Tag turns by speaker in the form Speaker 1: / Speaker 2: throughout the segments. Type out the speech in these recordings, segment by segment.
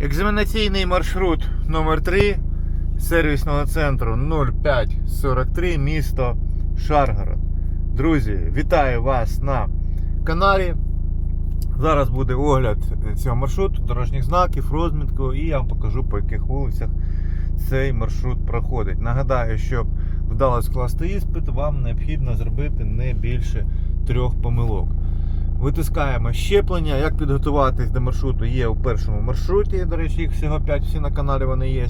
Speaker 1: Екзаменаційний маршрут номер 3 сервісного центру 0543 місто Шаргород. Друзі, вітаю вас на каналі. Зараз буде огляд цього маршруту, дорожніх знаків, розмітку, і я вам покажу, по яких вулицях цей маршрут проходить. Нагадаю, щоб вдало скласти іспит, вам необхідно зробити не більше трьох помилок. Витискаємо щеплення. Як підготуватись до маршруту є у першому маршруті. До речі, їх всього 5, всі на каналі вони є.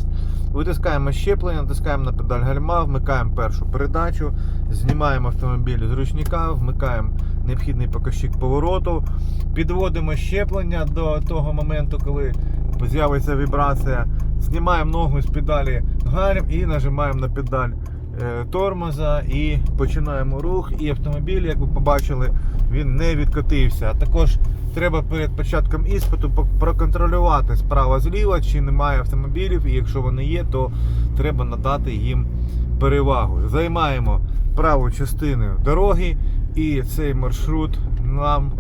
Speaker 1: Витискаємо щеплення, натискаємо на педаль гальма, вмикаємо першу передачу, знімаємо автомобіль з ручника, вмикаємо необхідний показчик повороту, підводимо щеплення до того моменту, коли з'явиться вібрація. Знімаємо ногу з педалі гальм і нажимаємо на педаль тормоза і починаємо рух. І автомобіль, як ви побачили, він не відкотився. А також треба перед початком іспиту проконтролювати справа зліва, чи немає автомобілів, і якщо вони є, то треба надати їм перевагу. Займаємо праву частину дороги, і цей маршрут нам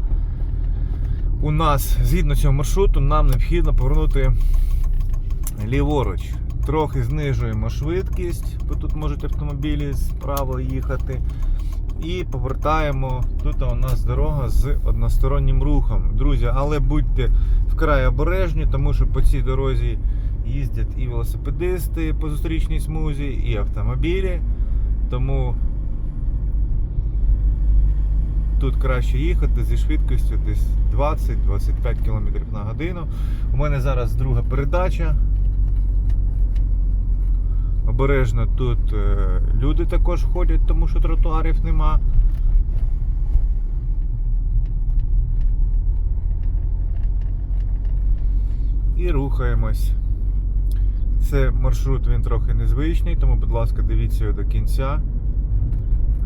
Speaker 1: у нас згідно цього маршруту нам необхідно повернути ліворуч. Трохи знижуємо швидкість, бо тут можуть автомобілі справа їхати. І повертаємо. Тут у нас дорога з одностороннім рухом. Друзі, але будьте вкрай обережні, тому що по цій дорозі їздять і велосипедисти по зустрічній смузі, і автомобілі. Тому тут краще їхати зі швидкістю десь 20-25 км на годину. У мене зараз друга передача. Обережно тут е, люди також ходять, тому що тротуарів нема. І рухаємось. Це маршрут він трохи незвичний, тому, будь ласка, дивіться його до кінця.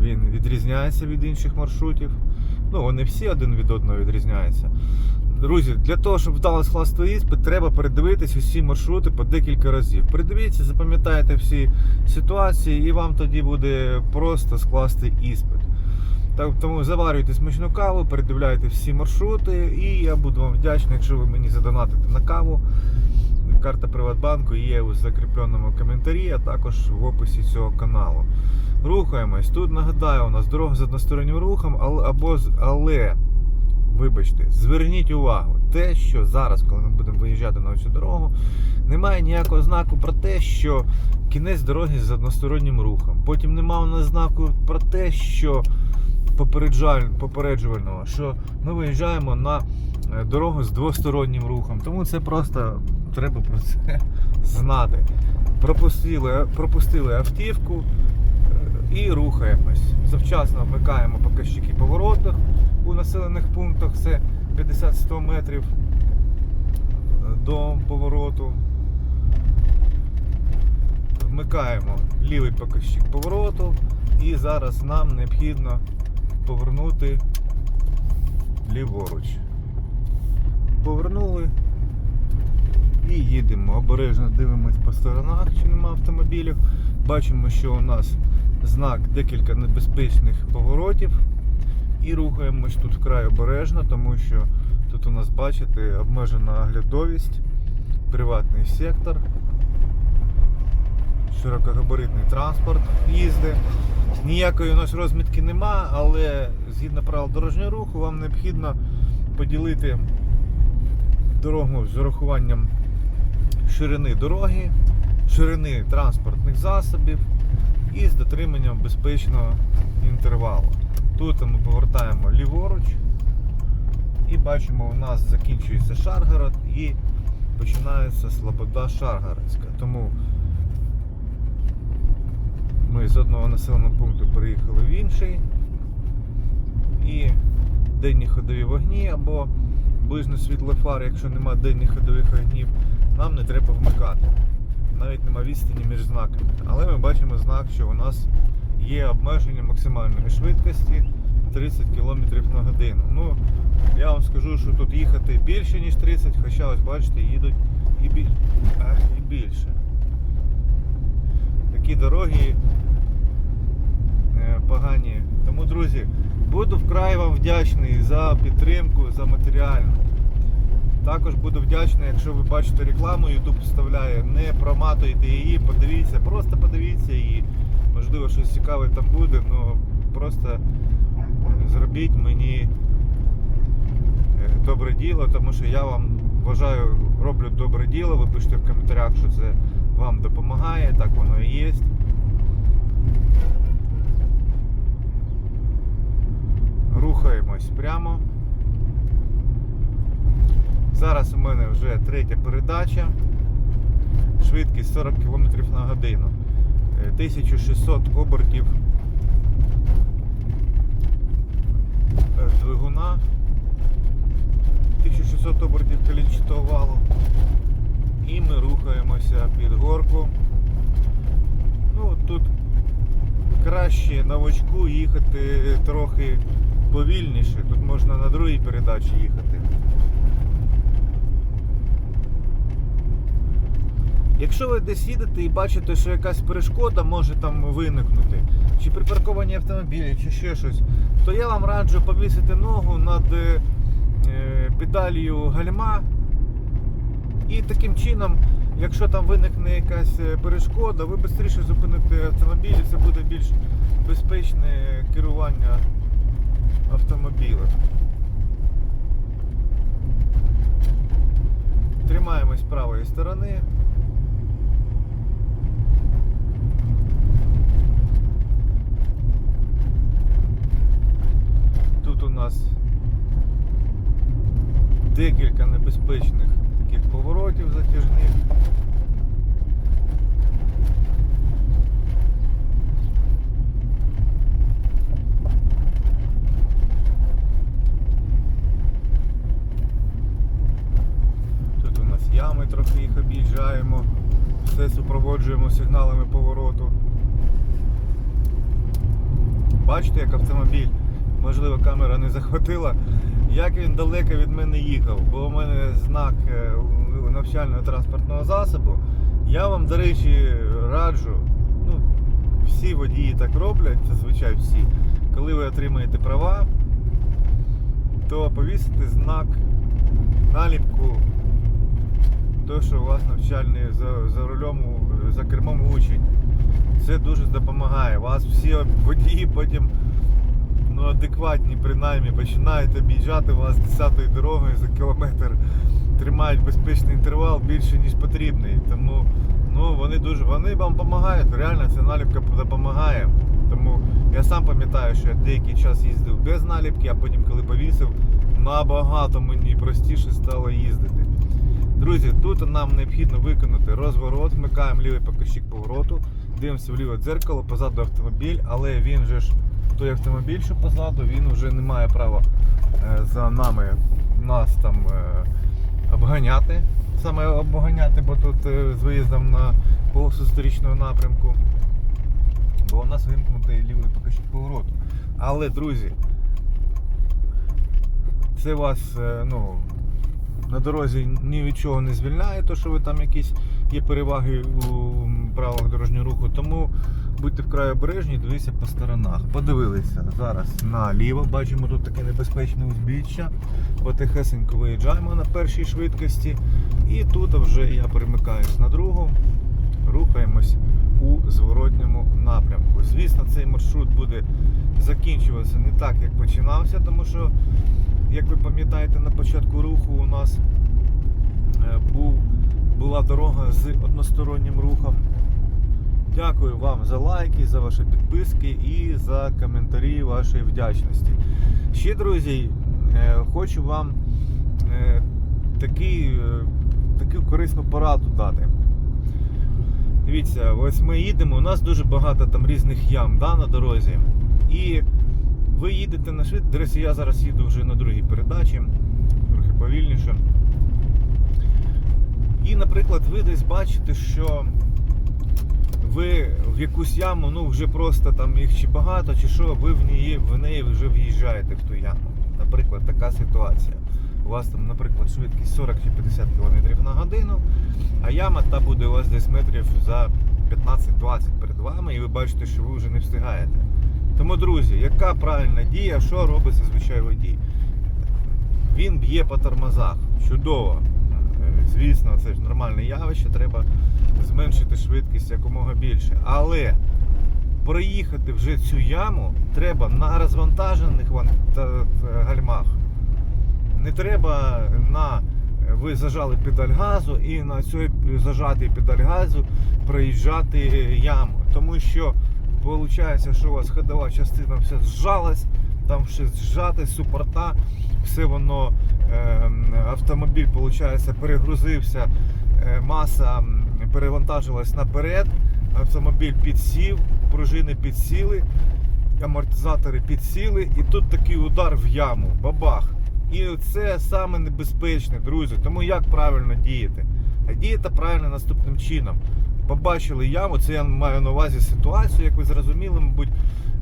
Speaker 1: Він відрізняється від інших маршрутів. Ну, вони всі один від одного відрізняються. Друзі, для того, щоб вдало скласти іспит, треба передивитись усі маршрути по декілька разів. Передивіться, запам'ятайте всі ситуації, і вам тоді буде просто скласти іспит. Так, тому заварюйте смачну каву, передивляйте всі маршрути, і я буду вам вдячний, якщо ви мені задонатите на каву. Карта Приватбанку є у закріпленому коментарі, а також в описі цього каналу. Рухаємось. Тут нагадаю, у нас дорога з одностороннім рухом, але, або, але вибачте, зверніть увагу, те, що зараз, коли ми будемо виїжджати на цю дорогу, немає ніякого знаку про те, що кінець дороги з одностороннім рухом. Потім немає у нас знаку про те, що попереджувального, що ми виїжджаємо на е, дорогу з двостороннім рухом. Тому це просто треба про це знати. Пропустили, пропустили автівку е, і рухаємось. Завчасно вмикаємо показчики поворотних у населених пунктах. Це 50-100 метрів е, до повороту. Вмикаємо лівий показчик повороту і зараз нам необхідно повернути ліворуч. Повернули і їдемо. Обережно дивимось по сторонах, чи нема автомобілів. Бачимо, що у нас знак декілька небезпечних поворотів. І рухаємось тут вкрай обережно, тому що тут у нас, бачите, обмежена оглядовість, приватний сектор, широкогабаритний транспорт їздить. Ніякої у нас розмітки нема, але згідно правил дорожнього руху вам необхідно поділити дорогу з урахуванням ширини дороги, ширини транспортних засобів і з дотриманням безпечного інтервалу. Тут ми повертаємо ліворуч і бачимо, у нас закінчується Шаргород і починається Слобода Шаргородська. Тому ми з одного населеного пункту переїхали в інший. І денні ходові вогні або ближнє світло фар, якщо нема денних ходових вогнів, нам не треба вмикати. Навіть нема відстані між знаками. Але ми бачимо знак, що у нас є обмеження максимальної швидкості 30 км на годину. Ну, я вам скажу, що тут їхати більше, ніж 30, хоча ось бачите, їдуть і, біль... Ах, і більше. Такі дороги е, погані. Тому, друзі, буду вкрай вам вдячний за підтримку, за матеріальну. Також буду вдячний, якщо ви бачите рекламу, YouTube вставляє, не проматуйте її, подивіться, просто подивіться її. Можливо, щось цікаве там буде, ну просто зробіть мені е, добре діло, тому що я вам вважаю, роблю добре діло. Ви пишете в коментарях, що це вам допомагає, так воно і є. Рухаємось прямо. Зараз у мене вже третя передача. Швидкість 40 км на годину. Е, 1600 обертів е, двигуна. 1600 обертів колінчатого валу. І ми рухаємося під горку. Ну, тут краще новачку їхати трохи повільніше. Тут можна на другій передачі їхати. Якщо ви десь їдете і бачите, що якась перешкода може там виникнути, чи припарковані автомобілі, чи ще щось, то я вам раджу повісити ногу над е, педалью гальма. І таким чином, якщо там виникне якась е, перешкода, ви швидше зупините автомобіль, і це буде більш безпечне керування автомобілем. Тримаємось правої сторони. Тут у нас декілька небезпечних таких поворотів затяжних. Тут у нас ями трохи їх об'їжджаємо, все супроводжуємо сигналами повороту. Бачите, як автомобіль, можливо, камера не захватила, як він далеко від мене їхав, бо у мене знак е, навчального транспортного засобу. Я вам, до речі, раджу, ну, всі водії так роблять, зазвичай всі. Коли ви отримаєте права, то повісити знак, наліпку, то, що у вас навчальний за, за рулем, за кермом учень. Це дуже допомагає. Вас всі водії потім ну, адекватні, принаймні, починають об'їжджати вас 10-ю дорогою за кілометр, тримають безпечний інтервал більше, ніж потрібний. Тому ну, вони дуже вони вам допомагають. Реально ця наліпка допомагає. Тому я сам пам'ятаю, що я деякий час їздив без наліпки, а потім, коли повісив, набагато мені простіше стало їздити. Друзі, тут нам необхідно виконати розворот, вмикаємо лівий показчик повороту, дивимося в ліве дзеркало, позаду автомобіль, але він же ж той автомобіль, що позаду, він вже не має права е, за нами нас там е, обганяти. Саме обганяти, бо тут е, з виїздом на полосу сторічного напрямку. Бо у нас вимкнутий лівий показчик повороту. Але, друзі, це вас ну, на дорозі ні від чого не звільняє, то що ви там якісь є переваги у правилах дорожнього руху. Тому будьте вкрай обережні, дивіться по сторонах. Подивилися зараз наліво, бачимо тут таке небезпечне узбіччя. Потихесенько виїжджаємо на першій швидкості. І тут вже я перемикаюсь на другу, рухаємось у зворотньому напрямку. Звісно, цей маршрут буде закінчуватися не так, як починався, тому що як ви пам'ятаєте, на початку руху у нас е, був, була дорога з одностороннім рухом. Дякую вам за лайки, за ваші підписки і за коментарі вашої вдячності. Ще, друзі, е, хочу вам е, такий, е, таку корисну пораду дати. Дивіться, ось ми їдемо, у нас дуже багато там різних ям да, на дорозі. І ви їдете на швид. До речі, я зараз їду вже на другій передачі, трохи повільніше. І, наприклад, ви десь бачите, що ви в якусь яму, ну вже просто там їх чи багато, чи що, ви в неї, в неї вже в'їжджаєте в ту яму. Наприклад, така ситуація. У вас там, наприклад, швидкість 40 чи 50 км на годину, а яма та буде у вас десь метрів за 15-20 перед вами, і ви бачите, що ви вже не встигаєте. Тому, друзі, яка правильна дія, що робить зазвичай водій? Він б'є по тормозах. чудово. Е, Звісно, це ж нормальне явище, треба зменшити швидкість якомога більше. Але проїхати вже цю яму треба на розвантажених ван- та- та- гальмах. Не треба на ви зажали педаль газу і на цій зажатій педаль газу проїжджати яму. Тому що виходить, що у вас ходова частина вся зжалась, там все зжате, супорта, все воно е, автомобіль виходить, перегрузився, е, маса перевантажилась наперед, автомобіль підсів, пружини підсіли, амортизатори підсіли, і тут такий удар в яму, бабах. І це саме небезпечне, друзі. Тому як правильно діяти? А діяти правильно наступним чином. Побачили яму, це я маю на увазі ситуацію, як ви зрозуміли, мабуть,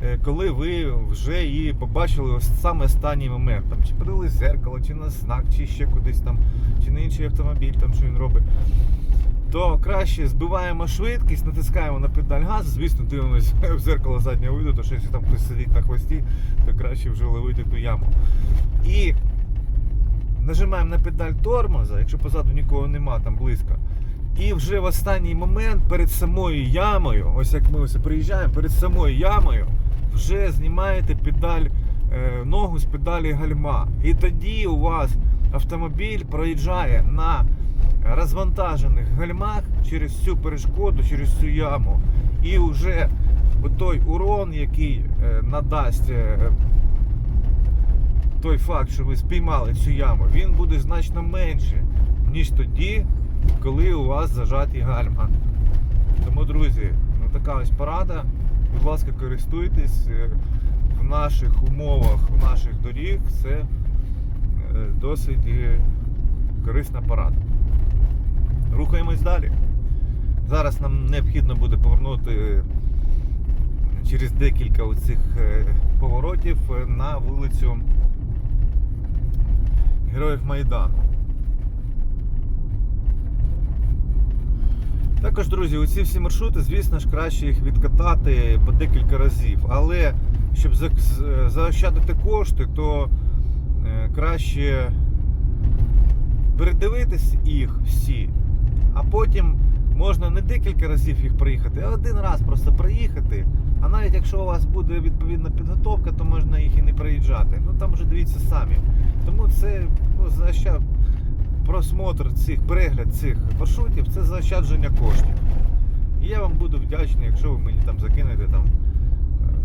Speaker 1: е, коли ви вже її побачили ось саме останній момент. Там, чи в зеркало, чи на знак, чи ще кудись там, чи на інший автомобіль, там що він робить. То краще збиваємо швидкість, натискаємо на педаль газу, звісно, дивимося в зеркало заднього виду, то що якщо там хтось сидить на хвості, то краще вже ловити ту яму. І нажимаємо на педаль тормоза, якщо позаду нікого нема, там близько. І вже в останній момент перед самою ямою, ось як ми ось приїжджаємо, перед самою ямою вже знімаєте педаль, е, ногу з педалі гальма. І тоді у вас автомобіль проїжджає на розвантажених гальмах через всю перешкоду, через цю яму. І вже той урон, який е, надасть е, той факт, що ви спіймали цю яму, він буде значно менше, ніж тоді, коли у вас зажаті гальма. Тому, друзі, ну така ось порада. Будь ласка, користуйтесь е, в наших умовах, в наших доріг. Це досить корисна порада. Рухаємось далі. Зараз нам необхідно буде повернути через декілька оцих е, поворотів е, на вулицю Героїв Майдану. Також, друзі, оці всі маршрути, звісно ж, краще їх відкатати по декілька разів. Але щоб заощадити кошти, то е, краще передивитись їх всі, а потім можна не декілька разів їх проїхати, а один раз просто проїхати. А навіть якщо у вас буде відповідна підготовка, то можна їх і не проїжджати. Ну там вже дивіться самі. Тому це ну, заощад... просмотр цих, перегляд цих маршрутів це заощадження коштів. І я вам буду вдячний, якщо ви мені там закинете там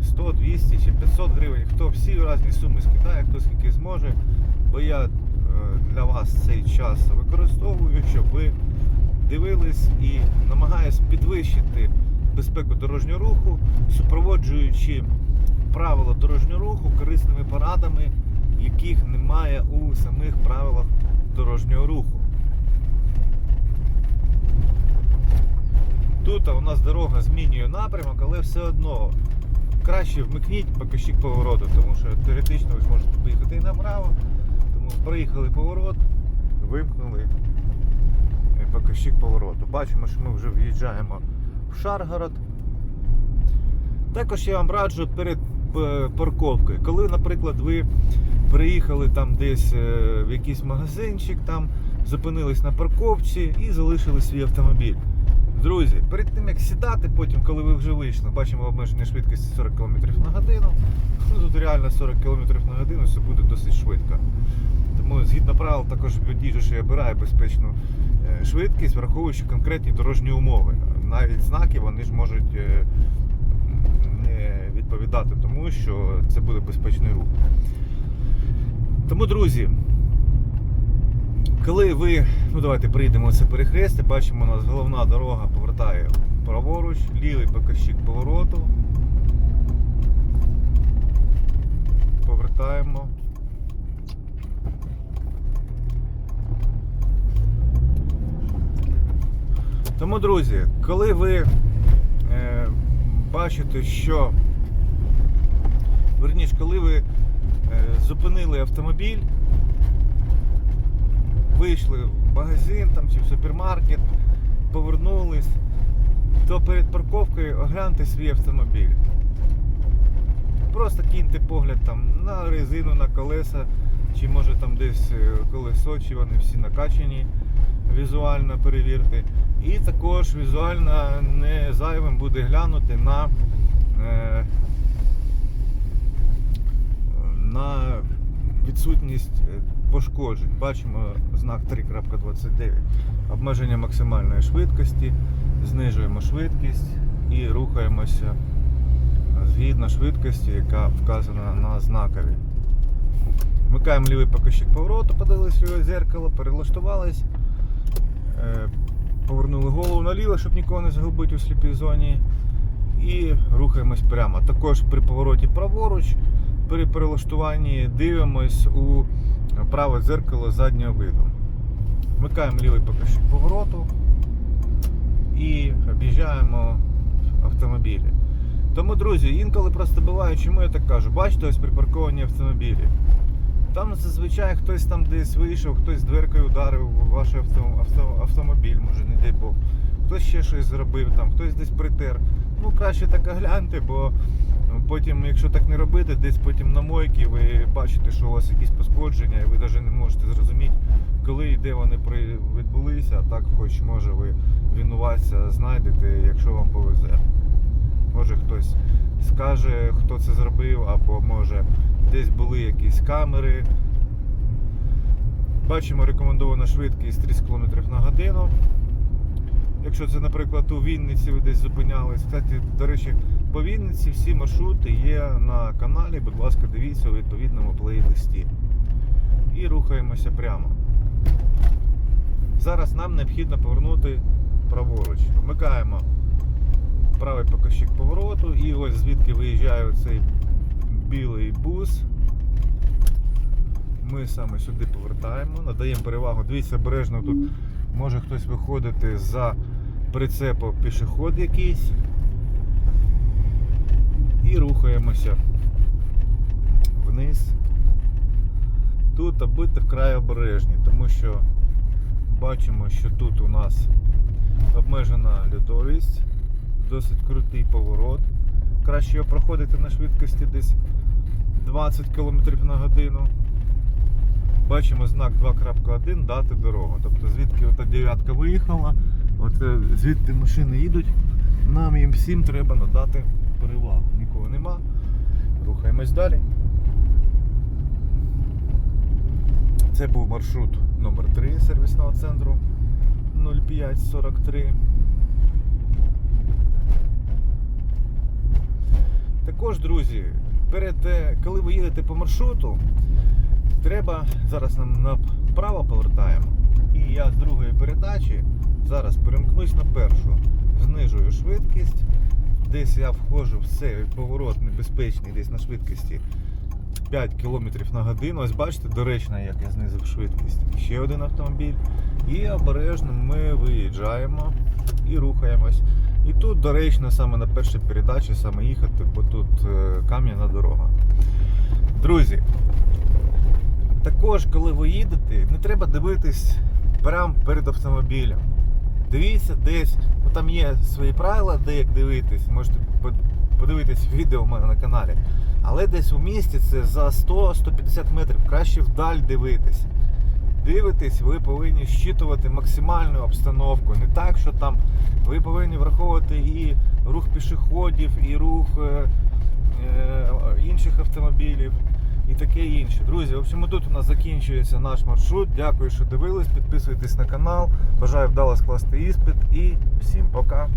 Speaker 1: е, 100, 200 чи 500 гривень, хто всі різні суми скидає, хто скільки зможе. Бо я е, для вас цей час використовую, щоб ви дивились і намагаюсь підвищити безпеку дорожнього руху, супроводжуючи правила дорожнього руху корисними порадами, яких немає у самих правилах дорожнього руху. Тут у нас дорога змінює напрямок, але все одно краще вмикніть покажчик повороту, тому що теоретично ви зможете поїхати і направо. Проїхали поворот, вимкнули е, покажчик повороту. Бачимо, що ми вже в'їжджаємо в Шаргород. Також я вам раджу перед е, парковкою, коли, наприклад, ви приїхали там десь е, в якийсь магазинчик, там зупинились на парковці і залишили свій автомобіль. Друзі, перед тим як сідати, потім, коли ви вже вийшли, бачимо обмеження швидкості 40 км на годину. Ну тут реально 40 км на годину це буде досить швидко. Тому згідно правил також водій обирає безпечну е, швидкість, враховуючи конкретні дорожні умови. Навіть знаки вони ж можуть е, не відповідати тому, що це буде безпечний рух. Тому, друзі, коли ви, ну давайте приїдемо це перехрестя, бачимо, у нас головна дорога повертає праворуч, лівий покажчик повороту. Повертаємо. Тому, друзі, коли ви е, бачите, що верніше, коли ви е, зупинили автомобіль, вийшли в магазин там, чи в супермаркет, повернулись, то перед парковкою огляньте свій автомобіль. Просто киньте погляд там на резину, на колеса, чи може там десь е, колесо, чи вони всі накачані візуально перевірте. І також візуально не зайвим буде глянути на, е, на відсутність е, пошкоджень. Бачимо знак 3.29. Обмеження максимальної швидкості, знижуємо швидкість і рухаємося згідно швидкості, яка вказана на знакові. Вмикаємо лівий покажчик повороту, подивились ліве зеркало, перелаштувались, е, повернули голову наліво, щоб нікого не загубити у сліпій зоні. І рухаємось прямо. Також при повороті праворуч, при перелаштуванні дивимось у праве дзеркало заднього виду. Вмикаємо лівий покажчик повороту і об'їжджаємо автомобілі. Тому, друзі, інколи просто буває, чому я так кажу, бачите, ось припарковані автомобілі. Там зазвичай хтось там десь вийшов, хтось дверкою ударив в ваш авто, авто, автомобіль, може, не дай Бог. Хтось ще щось зробив, там, хтось десь притер. Ну, краще так огляньте, бо потім, якщо так не робити, десь потім на мойці ви бачите, що у вас якісь пошкодження, і ви навіть не можете зрозуміти, коли і де вони відбулися, а так хоч може ви винуватця знайдете, якщо вам повезе. Може хтось скаже, хто це зробив, або може десь були якісь камери. Bачимо рекомендована швидкість 30 км на годину. Якщо це, наприклад, у Вінниці ви десь зупинялись. Кстати, до речі, по всі маршрути є на каналі. Будь ласка, дивіться у відповідному плейлисті. І рухаємося прямо. Зараз нам необхідно повернути праворуч. Вмикаємо правий покажчик повороту і ось звідки виїжджає цей білий бус. Ми саме сюди повертаємо, надаємо перевагу. Дивіться, обережно тут може хтось виходити за прицепу пішоход якийсь. І рухаємося вниз. Тут а вкрай обережні, тому що бачимо, що тут у нас обмежена льодовість, досить крутий поворот. Краще його проходити на швидкості десь 20 км на годину. Бачимо знак 2.1 дати дорогу. Тобто звідки ота дев'ятка виїхала, от е, звідти машини їдуть, нам їм всім треба надати перевагу. Нікого нема. Рухаємось далі. Це був маршрут номер 3 сервісного центру 0543. Також, друзі, перед, е, коли ви їдете по маршруту, треба зараз нам направо повертаємо. І я з другої передачі зараз перемкнусь на першу. Знижую швидкість. Десь я входжу в поворот небезпечний, десь на швидкості 5 км на годину. Ось бачите, доречно, як я знизив швидкість. Ще один автомобіль. І обережно ми виїжджаємо і рухаємось. І тут доречно саме на першій передачі саме їхати, бо тут е, кам'яна дорога. Друзі, також, коли ви їдете, не треба дивитись прямо перед автомобілем. Дивіться десь, там є свої правила, де як дивитись, можете подивитись відео у мене на каналі. Але десь у місті це за 100-150 метрів, краще вдаль дивитись. Дивитесь, ви повинні щитувати максимальну обстановку. Не так, що там ви повинні враховувати і рух пішоходів, і рух е, е, інших автомобілів, і таке інше. Друзі, в общем, тут у нас закінчується наш маршрут. Дякую, що дивились. Підписуйтесь на канал. Бажаю вдало скласти іспит і всім пока.